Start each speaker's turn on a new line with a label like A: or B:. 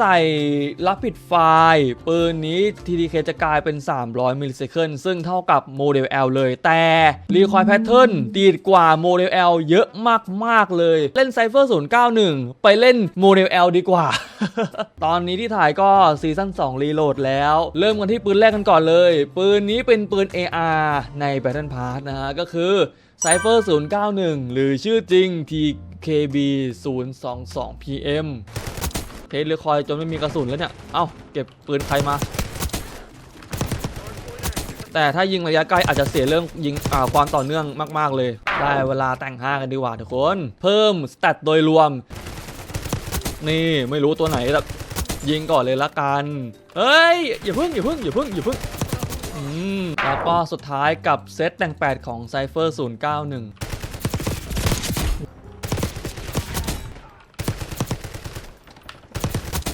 A: ใส่รับผิดไฟล์ปืนนี้ TDK จะกลายเป็น 300มิลลิเซคันซึ่งเท่ากับโมเดล L เลย แต่รีคอยแพทเทิร์นดีดกว่าโมเดล L เยอะมาก ๆ เลย เล่นไซเฟอร์091 ไปเล่นโมเดล L ดีกว่า ตอนนี้ที่ถ่ายก็ซีซั่น2 รีโหลดแล้ว เริ่มกันที่ปืนแรกกันก่อนเลย ปืนนี้เป็นปืน AR ใน Battle Pass นะฮะ ก็คือ Cypher 091 หรือชื่อจริง TKB 022 PM เทสเรือคอยจนไม่มีกระสุนแล้วเนี่ย เอ้าเก็บปืนใครมา แต่ถ้ายิงระยะไกลอาจจะเสียเรื่องยิงความต่อเนื่องมากๆเลย ได้เวลาแต่งห้ากันดีกว่าทุกคน เพิ่มสเตตโดยรวม นี่ไม่รู้ตัวไหนแต่ยิงก่อนเลยละกัน เฮ้ยอย่าพึ่งอย่าพึ่งอย่าพึ่งอย่าพึ่งอืมแล้วก็สุดท้ายกับเซตแต่ง 8 ของ Cypher 091